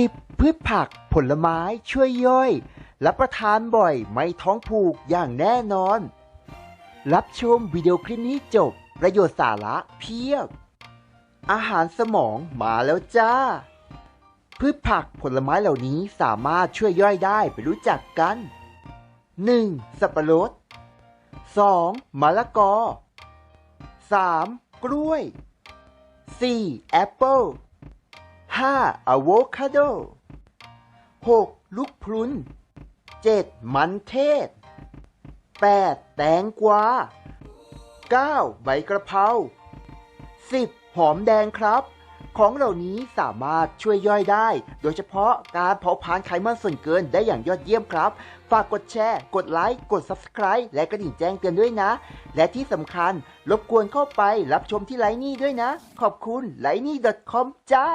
10. พืชผักผลไม้ช่วยย่อย รับประทานบ่อยไม่ท้องผูกอย่างแน่นอน รับชมวิดีโอคลิปนี้จบ ประโยชน์สาระเพียบ อาหารสมองมาแล้วจ้า พืชผักผลไม้เหล่านี้สามารถช่วยย่อยได้ไปรู้จักกัน 1. สับปะรด 2. มะละกอ 3. กล้วย 4. แอปเปิล 5. อะโวคาโด 6. ลูกพรุน 7. มันเทศ 8. แตงกวา 9. ใบกระเพรา 10. หอมแดงครับ ของเหล่านี้สามารถช่วยย่อยได้ โดยเฉพาะการเผาผลาญไขมันส่วนเกินได้อย่างยอดเยี่ยมครับ ฝากกดแชร์ กดไลค์ กด Subscribe และกระดิ่งแจ้งเตือนด้วยนะ และที่สำคัญรบกวนเข้าไปรับชมที่ไลนี่ด้วยนะ ขอบคุณไลนี่ .com จ้า